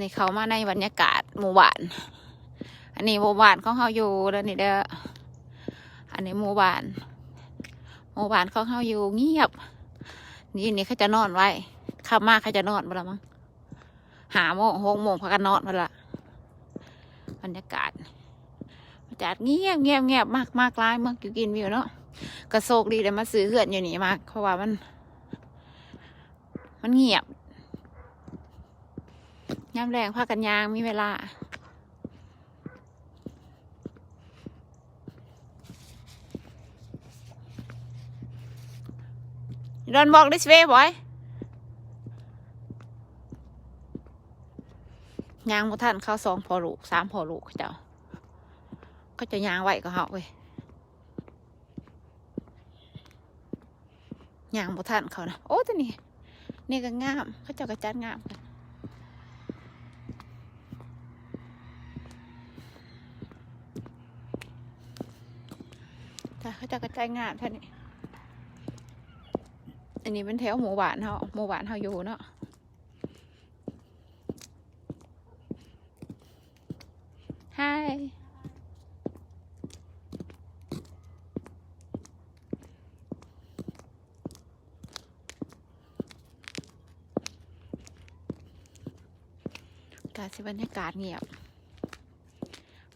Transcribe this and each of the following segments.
นี่เขามาในบรรยากาศหมู่บ้าน อันนี้หมู่บ้านของเขาอยู่แล้วนี่เด้อ อันนี้หมู่บ้าน หมู่บ้านของเขาอยู่เงียบ นี่นี่เขาจะนอนไว้ขับมาเขาจะนอนบ่ละมั้งหาโมงหกโมงพักกันนอนมาละบรรยากาศบรรยากาศเงียบเงียบเงียบมากมากร้ายเมืองกิวกินวิวเนาะกระโศกดีเลยมาซื้อเหือนอยู่นี่มาก เพราะว่ามัน มันเงียบ ยามแรงพากันยางมีเวลา Don't walk this way boy ยางบ่ทันเข้าสองพอลูกสามพอลูกเขาจ้า ก็จะยางไหวก็เหาเว้ยยางบ่ทันเขานะโอ้ตัวนี้นี่ก็งามเขาเจ้าก็จัดงามกัน แต่เขาเจ้าก็จัดงามท่านี้อันนี้เป็นแถวหมู่บ้านเฮาหมู่บ้านเฮาอยู่เนาะฮายกาสิบรรยากาศเงียบ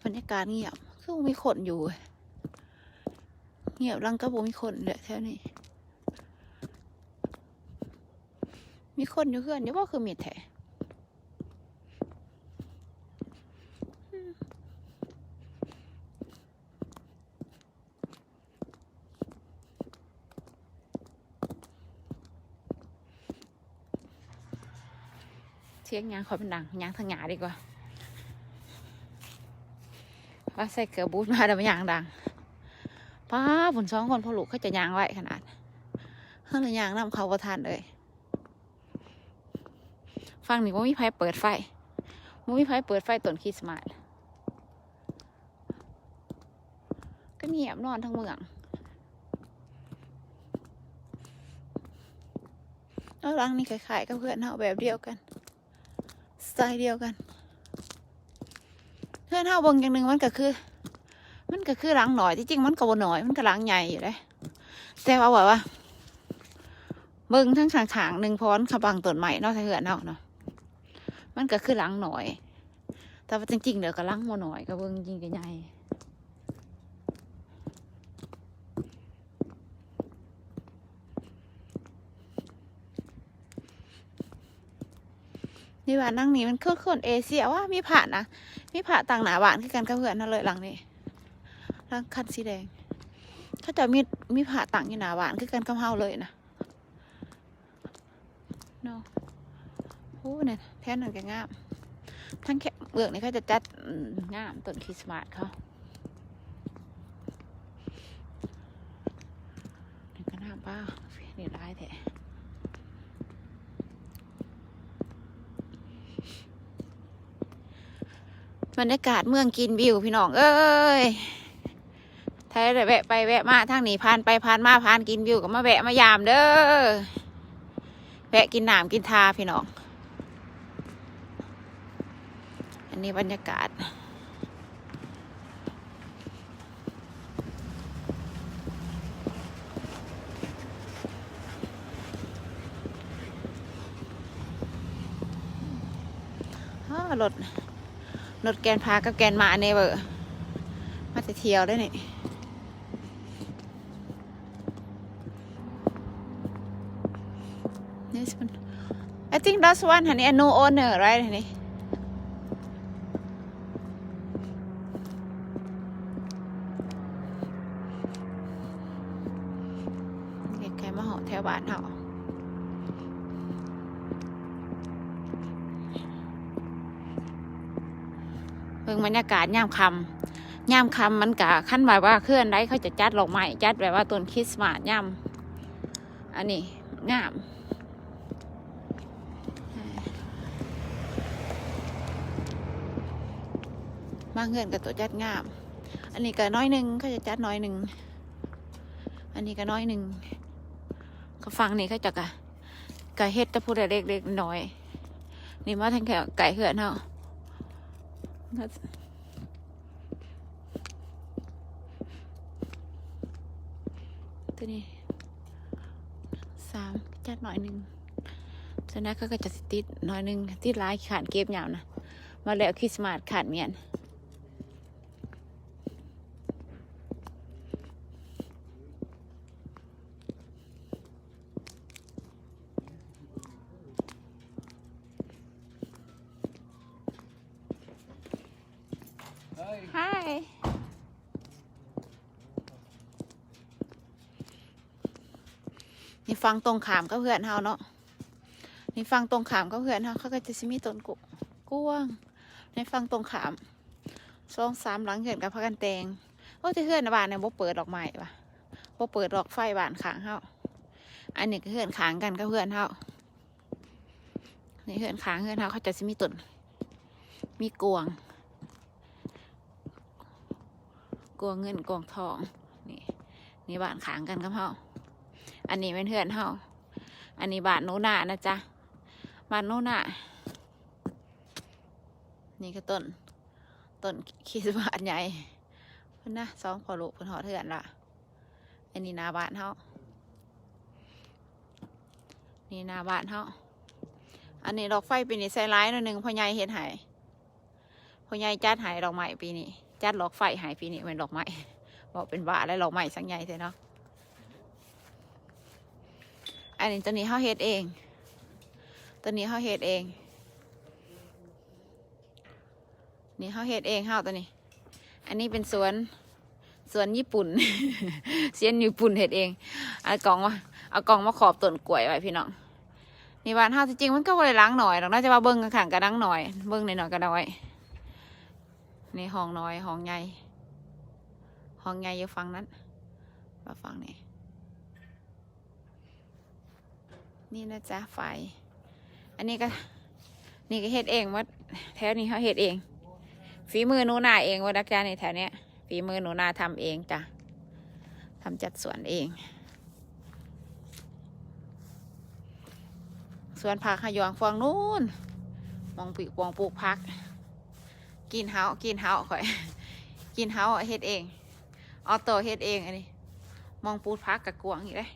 บรรยากาศเงียบคือบ่มีคนอยู่ เงียบรังก็บ่มีคนเลยแถวนี้ มีคนอยู่เพื่อนเดี๋ยวว่าคือมีแท้เสียงยางขอเป็นดังยางทางหงาดีกว่า ว่าใส่เกลือบูทมาแต่ไม่ยางดัง ป้าผลสองคนพ่อลูกเขาจะยางไว้ขนาดเฮ้ยยางนำเขาประทานเลยฟังนี่ว่ามีไฟเปิดไฟว่ามีไฟเปิดไฟต้นคริสต์มาสก็เงียบนอนทั้งเมืองแล้วหลังนี่คล้ายๆกับเพื่อนเฮาแบบเดียวกันสไตล์เดียวกัน เพื่อนเฮาบงอย่างหนึ่งมันก็คือ มันก็คือหลังหน่อยที่จริงมันก็บ่หน่อย มันก็หลังใหญ่อยู่เลยแต่ว่าว่าว่าเบิ่งทั้งขางๆหนึ่งพร้อนขบังต้นใหม่นาะถ้าเหือนนาะเนาะมันก็คือหลังหน่อย แต่ว่าจริงๆเดี๋ยวก็หลังโมหน่อยก็เบิ่งจริงก็ใหญ่นี่ว่านั่งนี่มันคือคนเอเชียว่ามีผ่านนะมีผ่าต่างหนาหวานคือกันกับเพื่อนนั่นเลยหลังนี้ หลังคันสีแดง ถ้าจะมีมีผ่าต่างอยู่หนาหวานคือกันกับเฮาเลยนะเนาะโอ้เนี่ยแท่นนั่นก็งาม ทั้งแค่เบือกนี่เขาจะจัดงามต้นคริสต์มาสเขานี่ก็งาป้านี่ร้ายแท้บรรยากาศเมืองกินวิวพี่น้อง เอ้ย ไทยแวะไปแวะมาทางนี้ผ่านไปผ่านมาผ่านกินวิวก็มาแวะมายามเด้อแวะกินน้ำกินทาพี่น้อง อันนี้บรรยากาศรถรถแกนพากับแกนมาเนี่ยเบอร์มาจะเที่ยวได้เนี่ย This one I think that's one honey a no owner right honey ใครมาเหาะแถวบ้านเหาะเพิ่งบรรยากาศย่ามคำย่ามคำมันกะขั้นแบบว่าเคลื่อนได้เขาจะจัดดอกไม้จัดแบบว่าต้นคริสต์มาสย่ามอันนี้งาม บาเงินกับตัวจัดงาม อันนี้ก็น้อยหนึ่งเขาจะจัดน้อยหนึ่ง อันนี้ก็น้อยหนึ่งก็ฟังนี่เขาจะกะกะเฮ็ดจะพูดแต่เล็กน้อย นี่มาทางแถวไก่เหือนเฮาตัวนี้สามจัดหน่อยหนึ่งฉะนั้นเขาก็จะติดหน่อยหนึ่งติดลายขาดเก็บยาวนะ มาแล้วคริสต์มาสขาดเมียน นี่ฟังตรงขามก็เพื่อนเฮาเนาะนี่ฟังตรงขามก็เพื่อนเฮาเขาก็จะสิมีต้นกุกว้างในฟังตรงขามสองสามหลังเหือนกับพากันแตงโอ้ที่เฮือนน่ะบ้านเนี่ยบ่เปิดดอกไม้ปะบ่เปิดดอกไฟบ้านขางเฮาอันนี้ก็เฮือนขางกันก็เพื่อนเฮานี่เฮือนขางเฮือนเฮาเขาจะสิมีต้นมีกวงกวงเงินกวงทองนี่นี่บ้านขางกันกับเฮา อันนี้เป็นเฮือนเฮาอันนี้บานโนนานะจ๊ะบานโนนานี่ก็ต้น ต้นคริสต์มาสใหญ่เพิ่อนนะสองพอลูกเพิ่อนหอเถื่อนละอันนี้นาบ้านเฮานี่นาบ้านเฮาอันนี้ดอกไฟปีนี้ใส่ร้ายหน่อยหนึ่งพ่อใหญ่เห็นหายพ่อใหญ่จัดหายดอกไม้ปีนี้จัดดอกไฟหายปีนี้เป็นดอกไม้บอกเป็นบ้าแล้วดอกไม้สังใหญ่เลยเนาะ อันนี้ตัวนี้เฮาเฮ็ดเอง ตัวนี้เฮาเฮ็ดเอง นี่เขาเฮ็ดเองเฮาตัวนี้ อันนี้เป็นสวนสวนญี่ปุ่นเซียนญี่ปุ่นเฮ็ดเองเอากล่องมาเอากล่องมาขอบต้นกล้วยไว้พี่น้องนี่บ้านเฮาจริงมันก็บ่ได้ล้างหน่อยหรอกน่าจะว่าเบิ่งข้างก็ล้างหน่อย เบิ่งหน่อยก็ได้ไว้นี่ห้องน้อยห้องใหญ่ห้องใหญ่อยู่ฝั่งนั้นมาฝั่งนี้ นี่นะจ๊ะไฟ อันนี้ก็ นี่ก็เฮ็ดเองว่าแถวนี้เขาเฮ็ดเอง ฝีมือหนูนาเองว่าดักยาในแถวเนี้ยฝีมือหนูนาทำเองจ้ะทำจัดสวนเองสวนผักขยองฟองนู่นมองปีกมองปลูกพัก กินเฮากินเฮาข่อย กินเฮาเฮ็ดเอง ออโต้เฮ็ดเองอันนี้ มองปลูกพักกับกวางอีกเลย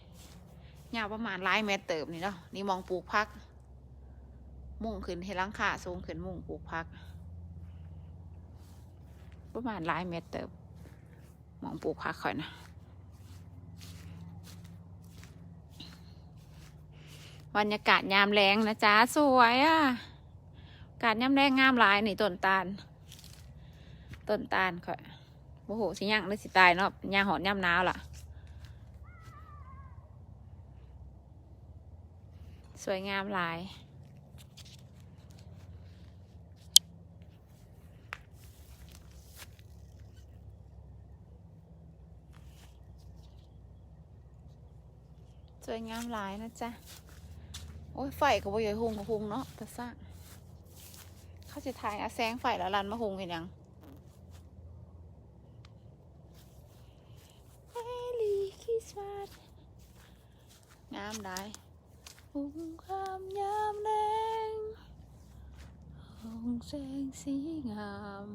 ยาวประมาณหลายเมตรเติบนี่เนาะนี่มองปลูกพัก มุ่งขึ้นให้ลังคาสูงขึ้นมุ่งปลูกพัก ประมาณหลายเมตรเติบมองปลูกพักค่อยนะบรรยากาศยามแรงนะจ๊ะสวยอะ่ะอากาศยามแรงงามหลายนี่ต้นตาลต้นตาลค่อยโอ้โหสิยังเลยสิตายเนาะย่างหอนยามหนาวล่ะ สวยงามหลาย สวยงามหลายนะจ๊ะ โอ้ยไฟก็บ่ใหญ่หุงก็หุงเนาะแต่สร้างเขาจะถ่ายอะแสงไฟแล้วรันมาหุงเห็นยังเฮลีคิสมาสงามได้ หุงความยามแรงหุงแสงสีงาม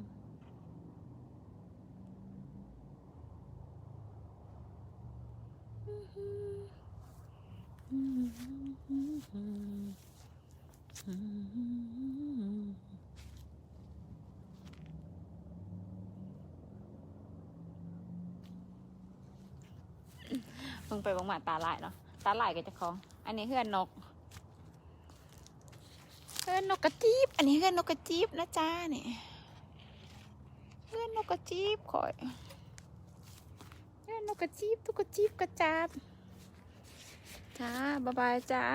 มึงไปบังหมาตาลายเนาะตาลายก็จะคล้อง อันนี้เฮือนนก เฮือนนกกระจีบ อันนี้เฮือนนกกระจีบนะจ้าเนี่ยเฮือนนกกระจีบข่อยเฮือนนกกระจีบทุกกระจีบกระจับจ้าบ๊ายบายจ้า